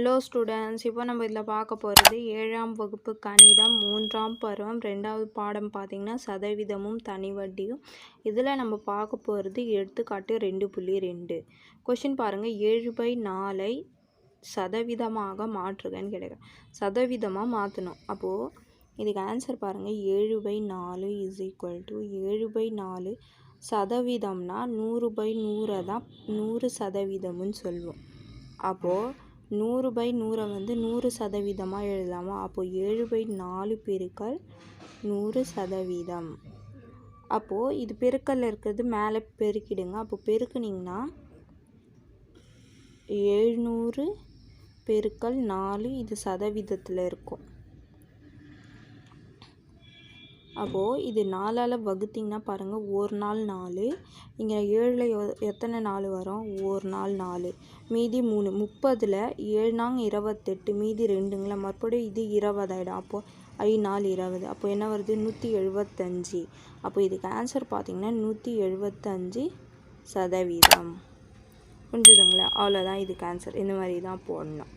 Hello students இப்போ நம்ம இதில் பார்க்க போகிறது ஏழாம் வகுப்பு கணிதம் மூன்றாம் பருவம் ரெண்டாவது பாடம் பார்த்திங்கன்னா சதவீதமும் தனி வட்டியும். இதில் நம்ம பார்க்க போகிறது எடுத்துக்காட்டு ரெண்டு புள்ளி ரெண்டு. கொஷின் பாருங்கள் ஏழு பை நாலை சதவீதமாக மாற்றுகன்னு கிடைக்கும் சதவீதமாக மாற்றணும். அப்போது இதுக்கு ஆன்சர் பாருங்கள் ஏழு பை நாலு இஸ் ஈக்குவல் டு ஏழு பை நாலு சதவீதம்னா நூறு பை நூறை தான் நூறு சதவீதம்னு சொல்லுவோம். அப்போது நூறு பை நூறை வந்து நூறு சதவீதமாக எழுதலாமா? அப்போது ஏழு பை நாலு பெருக்கல் நூறு சதவீதம். அப்போது இது பெருக்கல்ல இருக்கிறது மேலே பெருக்கிடுங்க. அப்போ பெருக்குனிங்கன்னா எழுநூறு பெருக்கல் நாலு இது சதவீதத்தில் இருக்கும். அப்போது இது நாலால் வகுத்திங்கன்னா பாருங்கள் ஒரு நாள் நாலு. இங்கே ஏழில் எத்தனை நாள் வரும்? ஒரு நாள் நாலு. மீதி மூணு முப்பதில் ஏழு நாங்க இருபத்தெட்டு மீதி ரெண்டுங்களா மறுபடியும் இது இருபதாயிடும் அப்போது ஐ நாள் இருபது. அப்போ என்ன வருது? நூற்றி எழுபத்தஞ்சி. அப்போ இதுக்கு ஆன்சர் பார்த்திங்கன்னா நூற்றி எழுபத்தஞ்சி சதவீதம். புரிஞ்சுதுங்களா? அவ்வளோதான் இதுக்கு ஆன்சர் இந்த மாதிரி தான் போடணும்.